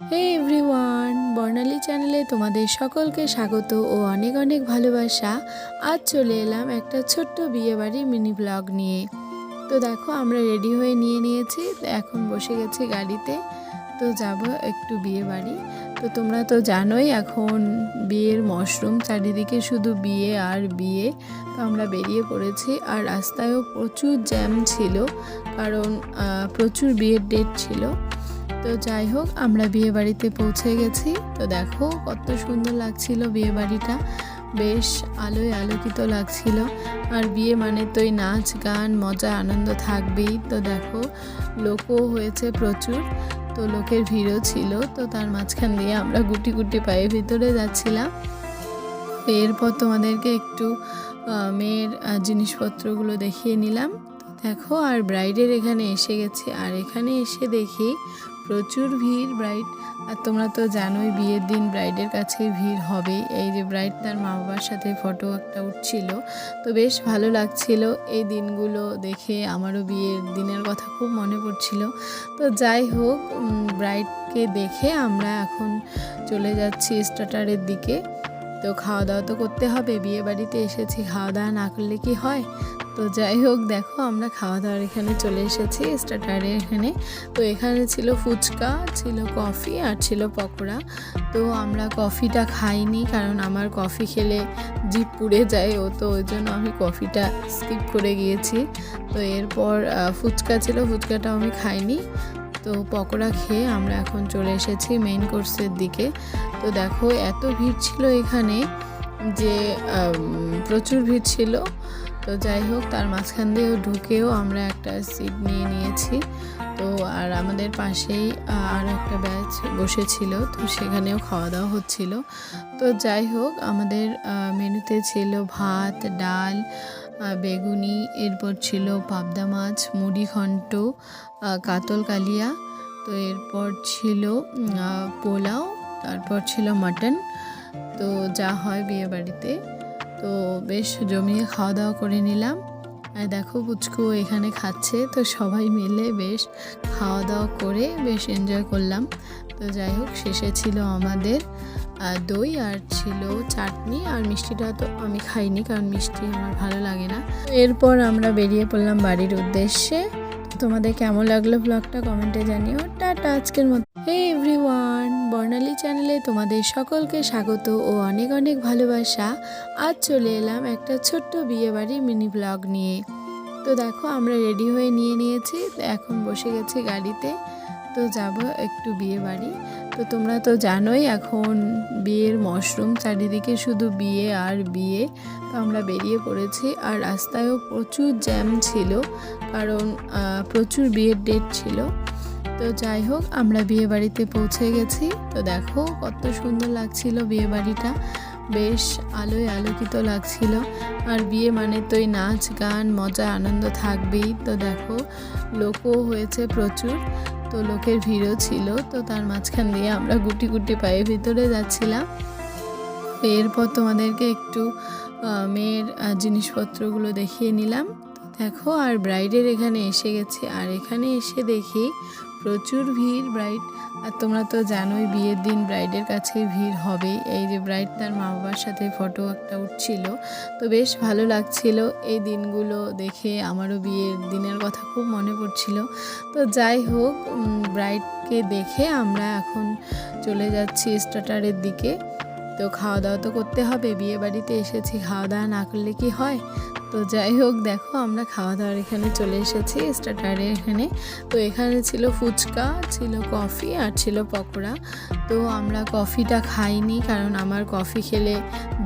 হে everyone বর্ণালী চ্যানেলে তোমাদের সকলকে স্বাগত ও অনেক অনেক ভালোবাসা। আজ চলে এলাম একটা ছোট্ট বিয়েবাড়ি মিনি ব্লগ নিয়ে। তো দেখো, আমরা রেডি হয়ে নিয়ে নিয়েছি, এখন বসে গেছি গাড়িতে। তো যাব একটু বিয়ে বাড়ি তো তোমরা তো জানোই, এখন বিয়ের মশরুম, চারিদিকে শুধু বিয়ে আর বিয়ে। তো আমরা বেরিয়ে পড়েছি আর রাস্তায়ও প্রচুর জ্যাম ছিল, কারণ প্রচুর বিয়ের ডেট ছিল। তো যাই হোক, আমরা বিয়ে বাড়িতে পৌঁছে গেছি। তো দেখো, কত সুন্দর লাগছিল বিয়ে বাড়িটা বেশ আলোয় আলোকিত লাগছিল। আর বিয়ে মানে তো এই নাচ, গান, মজা, আনন্দ থাকবেই। তো দেখো, লোকও হয়েছে প্রচুর। তো লোকের ভিড়ও ছিল। তো তার মাঝখান দিয়ে আমরা গুটি গুটি পায়ে ভিতরে যাচ্ছিলাম। এরপর তোমাদেরকে একটু মেয়ের জিনিসপত্রগুলো দেখিয়ে নিলাম। দেখো, আর ব্রাইডের এখানে এসে গেছে। আর এখানে এসে দেখি প্রচুর ভিড় ব্রাইড আর তোমরা তো জানোই বিয়ের দিন ব্রাইডের কাছে ভিড় হবেই এই যে ব্রাইড তার মা বাবার সাথে ফটো একটা উঠছিল। তো বেশ ভালো লাগছিল এই দিনগুলো দেখে। আমারও বিয়ের দিনের কথা খুব মনে পড়ছিল। তো যাই হোক ব্রাইডকে দেখে আমরা এখন চলে যাচ্ছি স্টার্টারের দিকে। তো খাওয়া দাওয়া তো করতে হবে। বিয়ে বাড়িতে এসেছি। খাওয়া দাওয়া না করলে কি হয়? তো যাই হোক, দেখো আমরা খাওয়া দাওয়ার এখানে চলে এসেছি স্টার্টারে এখানে। তো এখানে ছিল ফুচকা, ছিল কফি আর ছিল পকোড়া। তো আমরা কফিটা খাইনি কারণ আমার কফি খেলে জিভ পুড়ে যায়, ও তো ওই জন্য আমি কফিটা স্কিপ করে গিয়েছি। তো এরপর ফুচকা ছিল, ফুচকাটাও আমি খাইনি। তো পকোড়া খেয়ে আমরা এখন চলে এসেছি মেইন কোর্সের দিকে। তো দেখো, এত ভিড় ছিল এখানে যে প্রচুর ভিড় ছিল। তো যাই হোক, তার মাঝখান দিয়েও ঢুকেও আমরা একটা সিট নিয়ে নিয়েছি। তো আর আমাদের পাশেই আর একটা ব্যাচ বসেছিল, তো সেখানেও খাওয়া দাওয়া হচ্ছিল। তো যাই হোক, আমাদের মেনুতে ছিল ভাত, ডাল বেগুনি, এরপর ছিল পাবদা মাছ, মুড়ি ঘন্ট কাতল কালিয়া, তো এরপর ছিল পোলাও, তারপর ছিল মাটন। তো যা হয় বিয়ে বাড়িতে তো বেশ জমিয়ে খাওয়া দাওয়া করে নিলাম। আর দেখো পুচকু এখানে খাচ্ছে, তো সবাই মিলে বেশ খাওয়া দাওয়া করে বেশ এনজয় করলাম। তো যাই হোক, শেষে ছিল আমাদের দই আর ছিল চাটনি। আর মিষ্টিটা তো আমি খাইনি কারণ মিষ্টি আমার ভালো লাগে না। এরপর আমরা বেরিয়ে পড়লাম বাড়ির উদ্দেশ্যে। তোমাদের কেমন লাগল ব্লগটা কমেন্টে জানিও। টাটা, আজকের মতো। হে এভরিওয়ান বর্ণালী চ্যানেলে তোমাদের সকলকে স্বাগত ও অনেক অনেক ভালোবাসা। আজ চলে এলাম একটা ছোট্ট বিয়েবাড়ি মিনি ব্লগ নিয়ে। তো দেখো, আমরা রেডি হয়ে নিয়ে নিয়েছি। এখন বসে গেছি গাড়িতে। তো যাব একটু বিয়ে বাড়ি তো তোমরা তো জানোই, এখন বিয়ের মশরুম, চারিদিকে শুধু বিয়ে আর বিয়ে। তো আমরা বেরিয়ে পড়েছি আর রাস্তায়ও প্রচুর জ্যাম ছিল, কারণ প্রচুর বিয়ের ডেট ছিল। তো যাই হোক, আমরা বিয়ে বাড়িতে পৌঁছে গেছি। তো দেখো, কত সুন্দর লাগছিল বিয়ে বাড়িটা বেশ আলোয় আলোকিত লাগছিল। আর বিয়ে মানে তো নাচ, গান, মজা, আনন্দ থাকবেই। তো দেখো, লোকও হয়েছে প্রচুর। তো লোকের ভিড়ও ছিল। তো তার মাঝখান দিয়ে আমরা গুটি গুটি পায়ে ভিতরে যাচ্ছিলাম। এরপর তোমাদেরকে একটু মেয়ের জিনিসপত্রগুলো দেখিয়ে নিলাম। দেখো, আর ব্রাইডের এখানে এসে গেছে। আর এখানে এসে দেখি প্রচুর ভিড় ব্রাইড আর তোমরা তো জানোই বিয়ের দিন ব্রাইডের কাছে ভিড় হবেই। এই যে ব্রাইড তার মা বাবার সাথে ফটো একটা উঠছিল, তো বেশ ভালো লাগছিল। এই দিনগুলো দেখে আমারও বিয়ের দিনের কথা খুব মনে পড়ছিল। তো যাই হোক ব্রাইডকে দেখে আমরা এখন চলে যাচ্ছি স্টার্টারের দিকে। তো খাওয়া দাওয়া তো করতে হবে, বিয়ে বাড়িতে এসেছি। খাওয়া দাওয়া না করলে কি হয়? তো যাই হোক, দেখো আমরা খাওয়া দাওয়ার এখানে চলে এসেছি স্টার্টারে এখানে। তো এখানে ছিল ফুচকা, ছিল কফি আর ছিল পকোড়া। তো আমরা কফিটা খাইনি কারণ আমার কফি খেলে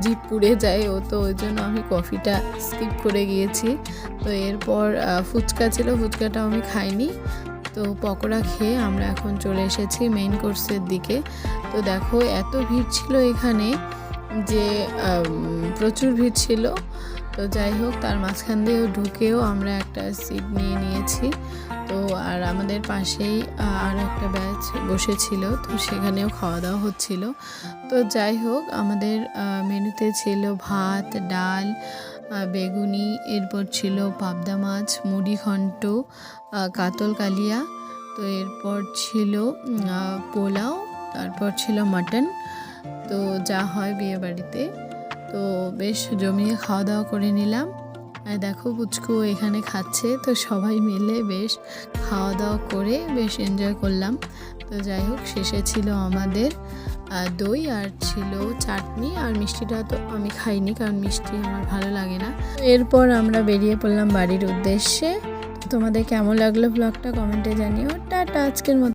জিভ পুড়ে যায়, ও তো ওই জন্য আমি কফিটা স্কিপ করে গিয়েছি। তো এরপর ফুচকা ছিল, ফুচকাটাও আমি খাইনি। তো পকোড়া খেয়ে আমরা এখন চলে এসেছি মেইন কোর্সের দিকে। তো দেখো, এত ভিড় ছিল এখানে যে প্রচুর ভিড় ছিল। তো যাই হোক, তার মাঝখান দিয়েও ঢুকেও আমরা একটা সিট নিয়ে নিয়েছি। তো আর আমাদের পাশেই আর একটা ব্যাচ বসেছিল, তো সেখানেও খাওয়া দাওয়া হচ্ছিল। তো যাই হোক, আমাদের মেনুতে ছিল ভাত, ডাল বেগুনি, এরপর ছিল পাবদা মাছ, মুড়ি ঘন্ট কাতল কালিয়া, তো এরপর ছিল পোলাও, তারপর ছিল মাটন। তো যা হয় বিয়ে বাড়িতে তো বেশ জমিয়ে খাওয়া দাওয়া করে নিলাম। আর দেখো পুচকু এখানে খাচ্ছে, তো সবাই মিলে বেশ খাওয়া দাওয়া করে বেশ এনজয় করলাম। তো যাই হোক, শেষে ছিল আমাদের দই আর ছিল চাটনি। আর মিষ্টিটা তো আমি খাইনি, কারণ মিষ্টি আমার ভালো লাগে না। এরপর আমরা বেরিয়ে পড়লাম বাড়ির উদ্দেশ্যে। তোমাদের কেমন লাগল ব্লগটা কমেন্টে জানিও। টাটা, আজকের মতো।